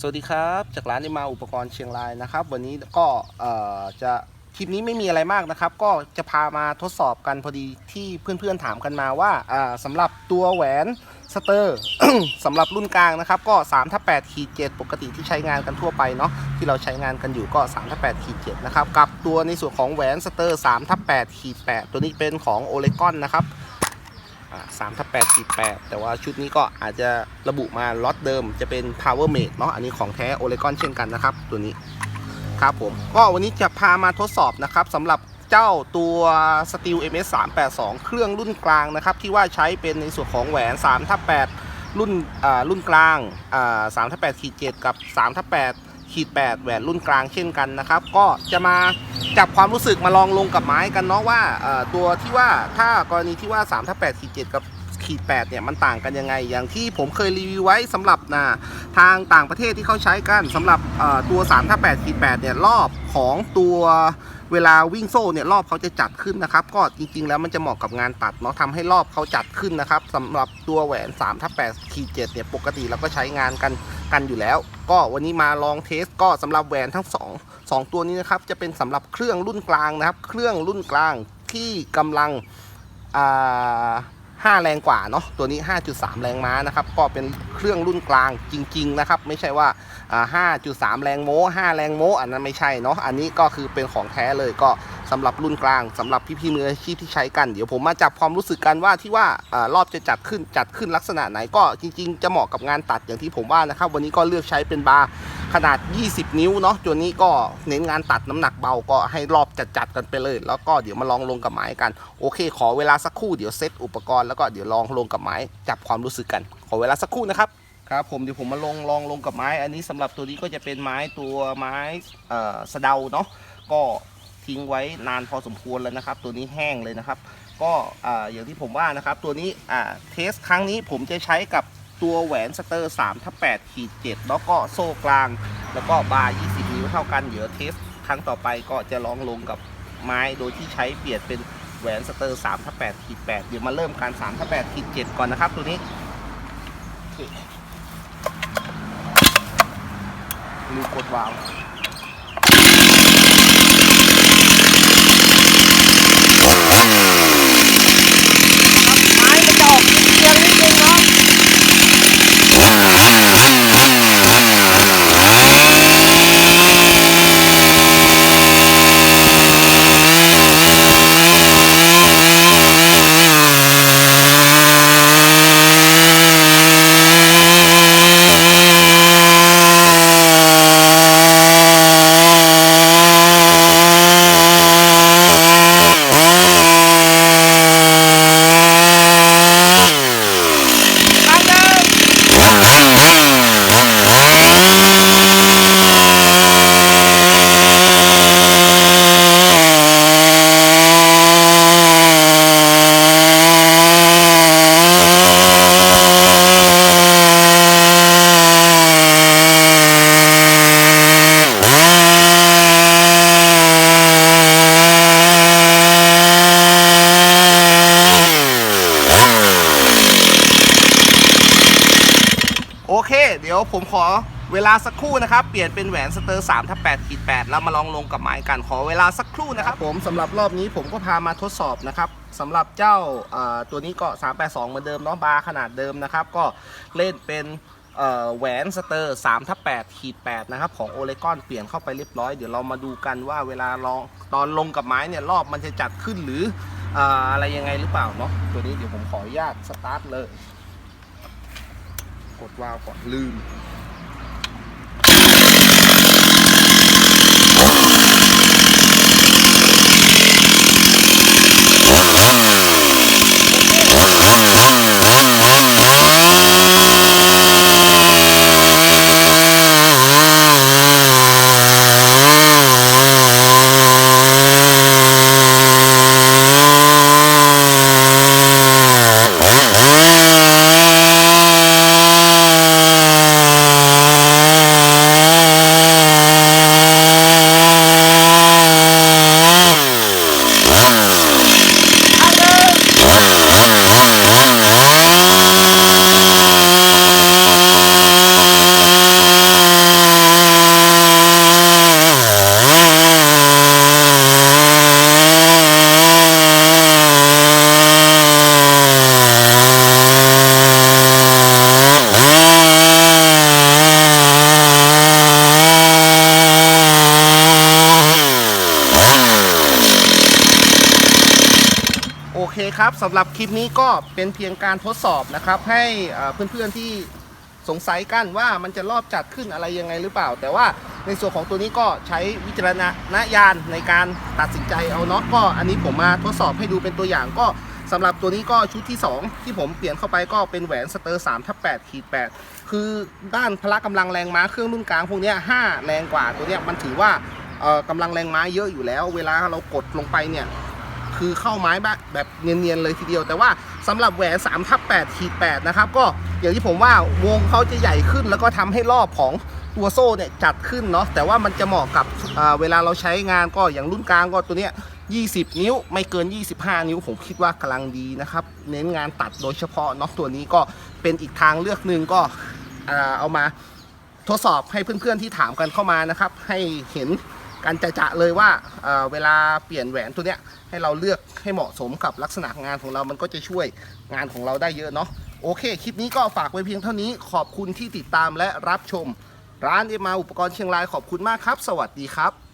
สวัสดีครับ จากร้านนิมาอุปกรณ์เชียงรายนะครับ วันนี้ก็จะคลิปนี้ไม่มีอะไรมากนะครับ ก็จะพามาทดสอบกันพอดีที่เพื่อนๆถามกันมาว่าอ่าสำหรับตัวแหวนสเตอร์สำหรับรุ่นกลางนะครับ ก็3ถ้า8ขีด7ปกติที่ใช้งานกันทั่วไปเนาะที่เราใช้งานกันอยู่ก็3ถ้า8ขีด7นะครับกับตัวในส่วนของแหวนสเตอร์3ถ้า8ขีด8ตัวนี้เป็นของโอเลกอนนะครับ สามทับแปดสี่แต่ว่าชุดนี้ก็อาจจะระบุมาล็อตเดิมจะเป็น Power Mate เนาะอันนี้ของแท้โอเลกอนเช่นกันนะครับ ตัวนี้ครับผม ก็วันนี้จะพามาทดสอบนะครับสำหรับเจ้าตัว Steel MS 382 เครื่องรุ่นกลางนะครับ ที่ว่าใช้เป็นในส่วนของแหวน3ทับ8รุ่นรุ่นกลาง3ทับ8ขีด7กับ3ทับ8ขีด8แหวนรุ่นกลางเช่นกันนะครับ ก็จะมา จับความรู้สึกมาลองลงกับไม้กันเนาะว่าตัวที่ว่าถ้ากรณีที่ว่า3ทับ8ขีด7กับขีด8เนี่ยมันต่างกันยังไง อย่างที่ผมเคยรีวิวไว้สำหรับนะทางต่างประเทศที่เขาใช้กันสำหรับตัว3ทับ8ขีด8เนี่ยรอบของตัวเวลาวิ่งโซ่เนี่ยรอบเขาจะจัดขึ้นนะครับ ก็จริงๆแล้วมันจะเหมาะกับงานตัดเนาะทำให้รอบเขาจัดขึ้นนะครับสำหรับตัวแหวน3ทับ8ขีด7เนี่ยปกติเราก็ใช้งานกัน กันอยู่แล้ว ก็วันนี้มาลองเทสก็สำหรับแหวนทั้งสองสองตัวนี้นะครับจะเป็นสำหรับเครื่องรุ่นกลางนะครับ เครื่องรุ่นกลางที่กำลังอ่า5แรงกว่าเนาะตัวนี้ 5.3 แรงม้านะครับ ก็เป็นเครื่องรุ่นกลางจริง ๆ นะครับ ไม่ใช่ว่าอ่า5.3 แรงโม้5แรงโม้อันนั้นไม่ใช่เนาะอันนี้ก็คือเป็นของแท้เลยก็ สำหรับรุ่นกลางสำหรับพี่ๆมืออาชีพที่ใช้กัน เดี๋ยวผมมาจับความรู้สึกกันว่าที่ว่าอรอบจะจัดขึ้นจัดขึ้นลักษณะไหนก็จริง ๆ จะเหมาะกับงานตัดอย่างที่ผมว่านะครับ วันนี้ก็เลือกใช้เป็นบาร์ขนาด 20 นิ้วเนาะตัวนี้ก็เน้นงานตัดน้ำหนักเบาก็ให้รอบจัดๆกันไปเลย แล้วก็เดี๋ยวมาลองลงกับไม้กันโอเค ขอเวลาสักครู่เดี๋ยวเซตอุปกรณ์แล้วก็เดี๋ยวลองลงกับไม้จับความรู้สึกกัน ขอเวลาสักครู่นะครับครับผมเดี๋ยวผมมาลงลองลงกับไม้ อันนี้สำหรับตัวนี้ก็จะเป็นไม้ตัวไม้เอ่อสะเดาเนาะก็ ทิ้งไว้นานพอสมควรแล้วนะครับ ตัวนี้แห้งเลยนะครับ ก็ออย่างที่ผมว่านะครับ ตัวนี้เทสครั้งนี้ผมจะใช้กับตัวแหวนสเตอร์3ทับ8ขีด7แล้วก็โซ่กลาง แล้วก็บาร์20 นิ้วเท่ากันเดี๋ยวเทสครั้งต่อไปก็จะลองลงกับไม้โดยที่ใช้เปลี่ยนเป็นแหวนสเตอร์3ทับ8ขีด8เดี๋ยวมาเริ่มการ3ทับ8ขีด7ก่อนนะครับ ตัวนี้ลืมกดวาล์วไม้มันจะออกเอียงๆนิดนึงเนาะตั้งเลย โอเค เดี๋ยวผมขอเวลาสักครู่นะครับ เปลี่ยนเป็นแหวนสเตอร์3ทับ8ขีด8แล้วมาลองลงกับไม้กันขอเวลาสักครู่นะครับ ผมสำหรับรอบนี้ผมก็พามาทดสอบนะครับสำหรับเจ้าตัวนี้ก็ 382 เหมือนเดิมเนาะบาร์ขนาดเดิมนะครับ ก็เล่นเป็นแหวนสเตอร์3ทับ8ขีด8นะครับ ของโอเลกอนเปลี่ยนเข้าไปเรียบร้อย เดี๋ยวเรามาดูกันว่าเวลาลองตอนลงกับไม้เนี่ยรอบมันจะจัดขึ้นหรืออะไรยังไงหรือเปล่าเนาะตัวนี้เดี๋ยวผมขออนุญาตสตาร์ทเลย กดวาล์วก่อนลืม โอเคครับสำหรับคลิปนี้ก็เป็นเพียงการทดสอบนะครับ ให้เพื่อนๆที่สงสัยกันว่ามันจะรอบจัดขึ้นอะไรยังไงหรือเปล่า แต่ว่าในส่วนของตัวนี้ก็ใช้วิจารณญาณในการตัดสินใจเอาเนาะก็อันนี้ผมมาทดสอบให้ดูเป็นตัวอย่างก็สำหรับตัวนี้ก็ชุดที่ 2 ที่ผมเปลี่ยนเข้าไปก็เป็นแหวนสเตอร์3ทับ8ขีด8คือด้านพละกำลังแรงม้าเครื่องรุ่นกลางพวกนี้5แรงกว่าตัวเนี้ยมันถือว่าเอ่อกำลังแรงม้าเยอะอยู่แล้ว เวลาเรากดลงไปเนี่ย คือเข้าไม้แบบแบบเนียนๆเลยทีเดียว แต่ว่าสำหรับแหวน3ทับ8ขีด8นะครับก็อย่างที่ผมว่าวงเขาจะใหญ่ขึ้น แล้วก็ทำให้รอบของตัวโซ่เนี่ยจัดขึ้นเนาะแต่ว่ามันจะเหมาะกับเวลาเราใช้งานก็อย่างรุ่นกลางก็ตัวเนี้ย20 นิ้วไม่เกิน 25 นิ้วผมคิดว่ากำลังดีนะครับ เน้นงานตัดโดยเฉพาะเนาะตัวนี้ก็เป็นอีกทางเลือกหนึ่งก็เอามาทดสอบให้เพื่อนๆที่ถามกันเข้ามานะครับ ให้เห็น กันจะๆเลยว่าเเวลาเปลี่ยนแหวนตัวเนี้ยให้เราเลือกให้เหมาะสมกับลักษณะงานของเรา มันก็จะช่วยงานของเราได้เยอะเนาะโอเค คลิปนี้ก็ฝากไว้เพียงเท่านี้ขอบคุณที่ติดตามและรับชม ร้านเอมาอุปกรณ์เชียงรายขอบคุณมากครับ สวัสดีครับ